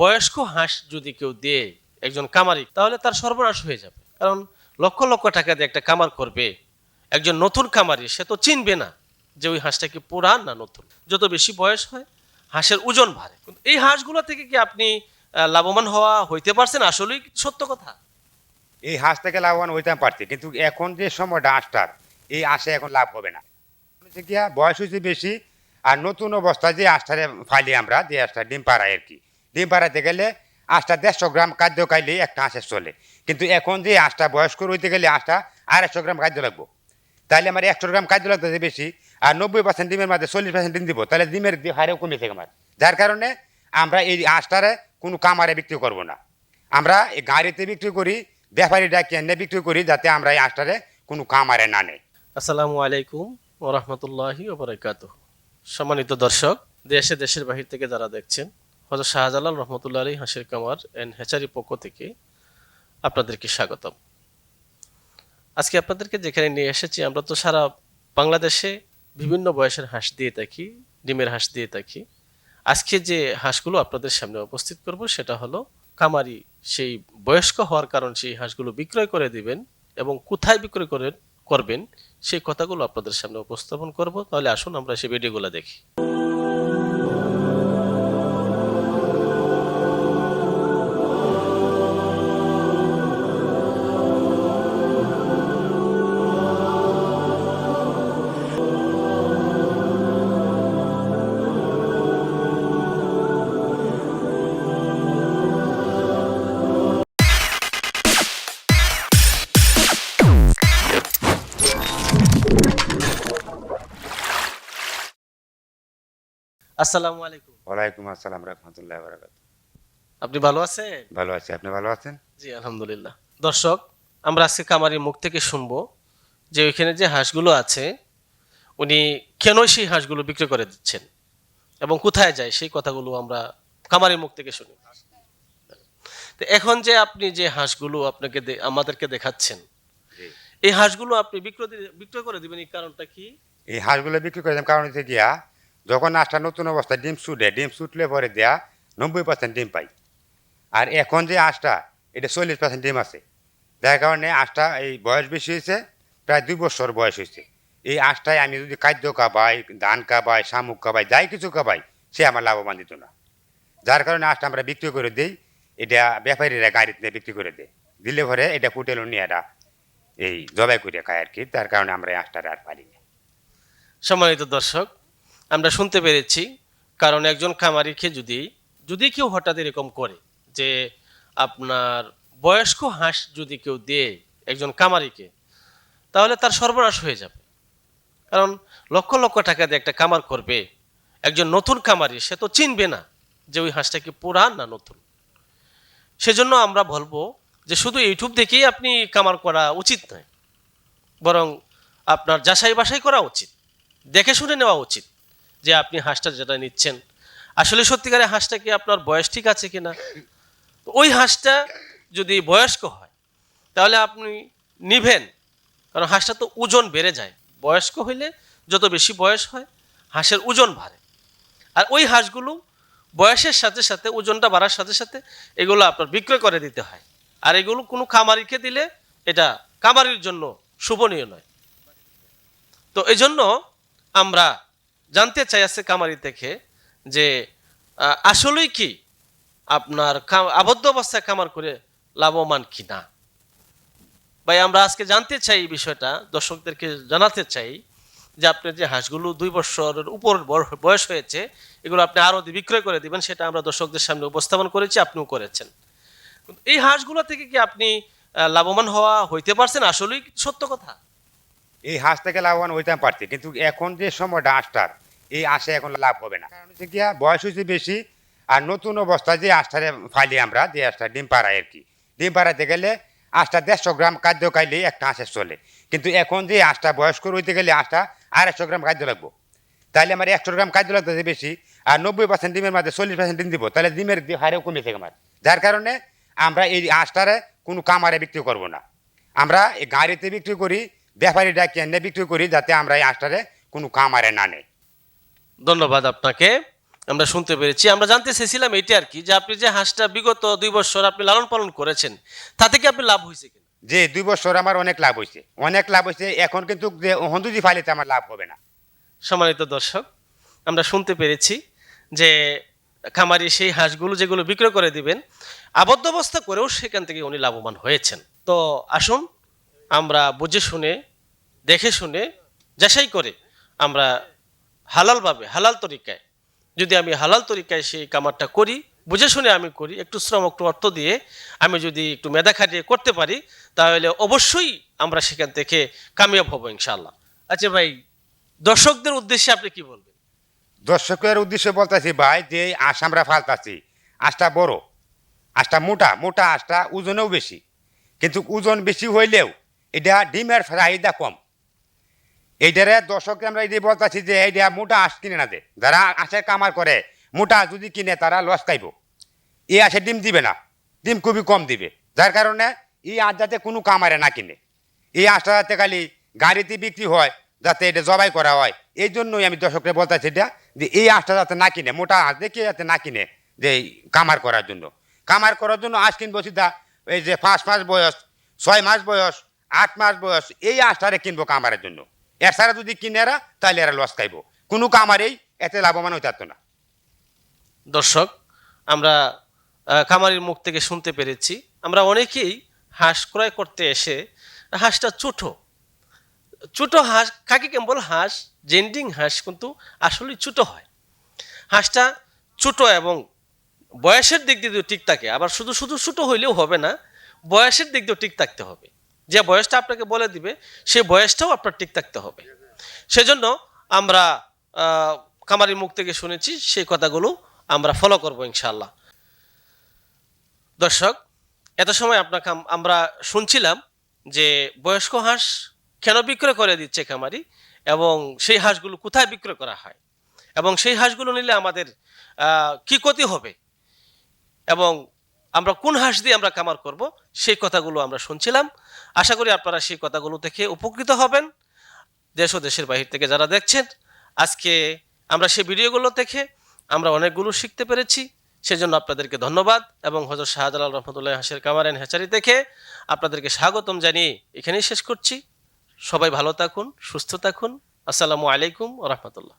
বয়স্ক হাঁস যদি কেউ দেয় একজন কামারি, তাহলে তার সর্বনাশ হয়ে যাবে। কারণ লক্ষ লক্ষ টাকা দিয়ে একটা কামার করবে, একজন নতুন কামারি, সে তো চিনবে না যে ওই হাঁসটা কি পুরান না নতুন। যত বেশি বয়স হয়, হাঁসের ওজন বাড়ে। কিন্তু এই হাঁসগুলো থেকে কি আপনি লাভবান হওয়া হইতে পারছেন? আসলেই সত্য কথা? এই হাঁস থেকে লাভবান হইতে পারছি, কিন্তু এখন যে সময়টা হাঁসটার, এই হাঁসে এখন লাভ হবে না। বয়স হয়েছে বেশি, আর নতুন অবস্থায় যে হাঁসটারে ফাইলি আমরা, যে হাঁসটা ডিম পাড়াই আর কি। ডিম পাড়াতে গেলে হাঁসটা দেড়শো গ্রাম খাদ্য খাইলে একটা হাঁসের চলে। কিন্তু এখন যে হাঁসটা বয়স্ক হইতে গেলে হাঁসটা আড়াইশো গ্রাম খাদ্য লাগবো। তাহলে আমার একশো গ্রাম খাদ্য লাগতেছে বেশি, আর নব্বই পার্সেন্ট ডিমের মধ্যে চল্লিশ পার্সেন্ট ডিম দিব তাহলে ডিমের হারেও কমেছে আমার। যার কারণে আমরা এই হাঁসটারে কোনো কামারে বিক্রি করব না। আমরা এই গাড়িতে বিক্রি করি, ব্যাপারী ডাকি এনে বিক্রি করি, যাতে আমরা এই হাঁসটারে কোনো কামারে না নেই। আসসালামু আলাইকুম ওরহমতুল্লাহি ওবরাকাত সম্মানিত দর্শক, দেশে দেশের বাহির থেকে যারা দেখছেন হজরত শাহজালাল রহমতুল্লাহ আলী হাঁসের কামার অ্যান্ড হ্যাচারি পক্ষ থেকে আপনাদেরকে স্বাগতম। আজকে আপনাদেরকে যেখানে নিয়ে এসেছি, আমরা তো সারা বাংলাদেশে বিভিন্ন বয়সের হাঁস দিয়ে থাকি, ডিমের হাঁস দিয়ে থাকি। আজকে যে হাঁসগুলো আপনাদের সামনে উপস্থিত করব, সেটা হলো কামারি। সেই বয়স্ক হওয়ার কারণ সেই হাঁসগুলো বিক্রয় করে দিবেন এবং কোথায় বিক্রয় করে করবেন, সেই কথাগুলো আপনাদের সামনে উপস্থাপন করব। তাহলে আসুন, আমরা সেই ভিডিওগুলো দেখি। আসসালামু আলাইকুম। ওয়ালাইকুম আসসালাম রহমতুল্লাহ বারাকাত আপনি ভালো আছেন? ভালো আছি আপনি ভালো আছেন? জি আলহামদুলিল্লাহ। দর্শক আমরা আজকে কামারির মুখ থেকে শুনব যে ওইখানে যে হাঁসগুলো আছে উনি কেন সেই হাঁসগুলো বিক্রি করে দিচ্ছেন এবং কোথায় যায় সেই কথাগুলো আমরা কামারির মুখ থেকে শুনি। তো এখন যে আপনি যে হাঁসগুলো আপনাকে আমাদেরকে দেখাচ্ছেন এই হাঁসগুলো আপনি বিক্রয় বিক্রয় করে দিবেন এই কারণটা কি? এই হাঁসগুলো বিক্রি করে দিলাম কারণ হচ্ছে গিয়া যখন হাঁসটা নতুন অবস্থায় ডিম ছুটে ডিম ছুটলে পরে দেয়া নব্বই পার্সেন্ট ডিম পাই। আর এখন যে হাঁসটা এটা চল্লিশ পার্সেন্ট ডিম আছে। যার কারণে হাঁসটা এই বয়স বেশি হয়েছে, প্রায় দুই বছর বয়স হয়েছে। এই হাঁসটায় আমি যদি খাদ্য কাবাই ধান খাবাই, শামুক কাবাই যাই কিছু কাবাই সে আমার লাভবান দিত না। যার কারণে হাঁসটা আমরা বিক্রি করে দিই, এটা ব্যাপারীরা গাড়িতে বিক্রি করে দেয়। দিলে পরে এটা নিয়ে এরা এই জবাই করে খায় আর কি, তার কারণে আমরা এই হাঁসটা আর পারি না। সম্মানিত দর্শক আমরা শুনতে পেরেছি, কারণ একজন খামারিকে যদি যদি কেউ হঠাৎ এরকম করে যে আপনার বয়স্ক হাঁস যদি কেউ দেয় একজন কামারিকে তাহলে তার সর্বনাশ হয়ে যাবে। কারণ লক্ষ লক্ষ টাকা দিয়ে একটা কামার করবে, একজন নতুন কামারি সে তো চিনবে না যে ওই হাঁসটা কি পুরান না নতুন। সেজন্য আমরা বলব যে শুধু ইউটিউব দেখেই আপনি কামার করা উচিত নয়, বরং আপনার যাচাই বাসাই করা উচিত দেখে শুনে নেওয়া উচিত। যে আপনি হাঁসটা যেটা নিচ্ছেন। আসলে সত্যিকারে হাঁসটা কি আপনার বয়স ঠিক আছে কিনা? ওই হাঁসটা যদি বয়স্ক হয়, তাহলে আপনি নিবেন। কারণ হাঁসটা তো ওজন বেড়ে যায়। বয়স্ক হইলে যত বেশি বয়স হয়, হাঁসের ওজন বাড়ে। আর ওই হাঁসগুলো বয়সের সাথে সাথে, ওজনটা বাড়ার সাথে সাথে এগুলো আপনার বিক্রয় করে দিতে হয়। আর এগুলো কোনো খামারিকে দিলে এটা কামারির জন্য শুভনীয় নয়। তো এই জন্য আমরা জানতে চাই আছে কামারি থেকে যে আসলেই কি আপনার আবদ্ধ অবস্থায় কামার করে লাভবান কি না ভাই, আমরা আজকে জানতে চাই এই বিষয়টা, দর্শকদেরকে জানাতে চাই যে আপনি যে হাঁসগুলো দুই বছরের উপর বয়স হয়েছে, এগুলো আপনি আরও বিক্রয় করে দিবেন, সেটা আমরা দর্শকদের সামনে উপস্থাপন করেছি, আপনিও করেছেন। এই হাঁসগুলো থেকে কি আপনি লাভবান হওয়া হইতে পারছেন? আসলেই সত্য কথা? এই হাঁস থেকে লাভবান হইতে পারছি। কিন্তু এখন যে সময়টা হাঁসটার, এই হাঁসে এখন লাভ হবে না। কারণ হচ্ছে গিয়া বয়স হয়েছে বেশি, আর নতুন অবস্থায় যে হাঁসটারে ফাইলি আমরা, যে হাঁসটা ডিম পাড়াই আর কি। ডিম পাড়াতে গেলে হাঁসটা দেড়শো গ্রাম খাদ্য খাইলে একটা হাঁসের চলে। কিন্তু এখন যে হাঁসটা বয়স্ক হইতে গেলে হাঁসটা আড়াইশো গ্রাম খাদ্য লাগবো। তাহলে আমার একশো গ্রাম খাদ্য লাগতেছে বেশি, আর নব্বই পার্সেন্ট ডিমের মধ্যে চল্লিশ পার্সেন্ট ডিম দিব তাহলে ডিমের দি- কমে থাকে আমার। যার কারণে আমরা এই হাঁসটারে কোনো কামারে বিক্রি করব না। আমরা এই গাড়িতে বিক্রি করি ব্যাপারী ডাকি এনে বিক্রি করি যাতে আমরা এই হাঁসটারে কোনো কামারে না নেই। ধন্যবাদ আপনাকে আমরা শুনতে পেরেছি। আমরা জানতে চেয়েছিলাম এটি আর কি যে আপনি যে হাঁসটা বিগত দুই বছর আপনি লালন পালন করেছেন তা থেকে আপনি লাভ হয়েছে কিনা? যে দুই বছর আমার অনেক লাভ হয়েছে। অনেক লাভ হয়েছে এখন কিন্তু যে হন্দুজি ফালিতে আমার লাভ হবে না। সম্মানিত দর্শক আমরা শুনতে পেরেছি যে খামারি সেই হাঁসগুলো যেগুলো বিক্রয় করে দিবেন আবদ্ধ অবস্থা করেও সেখান থেকে উনি লাভবান হয়েছেন। তো আসুন আমরা বুঝে শুনে দেখে শুনে যাচাই করে আমরা হালালভাবে হালাল তরিকায়, যদি আমি হালাল তরিকায় সেই কামারটা করি, বুঝে শুনে আমি করি, একটু শ্রম, একটু অর্থ দিয়ে আমি যদি একটু মেধা খাটিয়ে করতে পারি, তাহলে অবশ্যই আমরা সেখান থেকে কামিয়াব হব ইনশাল্লাহ আচ্ছা ভাই, দর্শকদের উদ্দেশ্যে আপনি কি বলবেন? দর্শকের উদ্দেশ্যে বলতেছি ভাই, যে আশ আমরা ফালতাছি, আশটা বড়, আশটা মোটা মোটা আশটা ওজনেও বেশি, কিন্তু ওজন বেশি হইলেও এটা ডিমের চাহিদা কম। এইটারে দর্শককে আমরা এই বলতেছি যে এইটা মোটা আঁশ কিনে না দে। যারা আঁশের কামার করে, মোটা যদি কিনে, তারা লস খাইব। এই আঁশে ডিম দিবে না। ডিম খুবই কম দিবে। যার কারণে এই আঁশ যাতে কোনো কামারে না কিনে। এই আঁশটা যাতে খালি গাড়িতে বিক্রি হয়, যাতে এটা জবাই করা হয়, এই জন্যই আমি দর্শককে বলতেছি এটা, যে এই আঁশটা যাতে না কিনে, মোটা আঁশ দেখে যাতে না কিনে, যে কামার করার জন্য। কামার করার জন্য আঁশ কিনবো সিধা, এই যে পাঁচ মাস বয়স, ছয় মাস বয়স, আট মাস বয়স, এই আঁশটারে কিনবো কামারের জন্য। এছাড়া যদি কিনে এরা তাহলে এরা লস খাইবো। কোনো কামারেই এতে লাভবান হইতে পারতো না। দর্শক, আমরা খামারির মুখ থেকে শুনতে পেরেছি। আমরা অনেকেই হাঁস ক্রয় করতে এসে হাঁসটা ছোটো ছোটো হাঁস কাকি কেম্বল হাঁস, জেন্ডিং হাঁস কিন্তু আসলে ছোটো হয়। হাঁসটা ছোটো এবং বয়সের দিক দিয়ে ঠিক থাকে। আবার শুধু শুধু ছোটো হইলেও হবে না, বয়সের দিক দিয়েও ঠিক থাকতে হবে। যে বয়সটা আপনাকে বলে দিবে, সেই বয়সটাও আপনার ঠিক থাকতে হবে। সেজন্য আমরা খামারির মুখ থেকে শুনেছি, সেই কথাগুলো আমরা ফলো করব ইনশাল্লাহ দর্শক, এত সময় আপনাকে আমরা শুনছিলাম যে বয়স্ক হাঁস কেন বিক্রয় করে দিচ্ছে খামারি এবং সেই হাঁসগুলো কোথায় বিক্রয় করা হয়? এবং সেই হাঁসগুলো নিলে আমাদের কি ক্ষতি হবে? এবং আমরা কোন হাঁস দিয়ে আমরা কামার করব, সেই কথাগুলো আমরা শুনছিলাম। আশা করি আপনারা সেই কথাগুলো থেকে উপকৃত হবেন, দেশ ও দেশের বাহির থেকে যারা দেখছেন। আজকে আমরা সেই ভিডিওগুলো দেখে আমরা অনেকগুলো শিখতে পেরেছি, সেজন্য আপনাদেরকে ধন্যবাদ এবং হজরত শাহজালাল রহমতুল্লাহ হাসের কামারেন হ্যাচারি দেখে আপনাদেরকে স্বাগতম জানিয়ে এখানেই শেষ করছি। সবাই ভালো থাকুন, সুস্থ থাকুন। আসসালামু আলাইকুম রহমতুল্লাহ।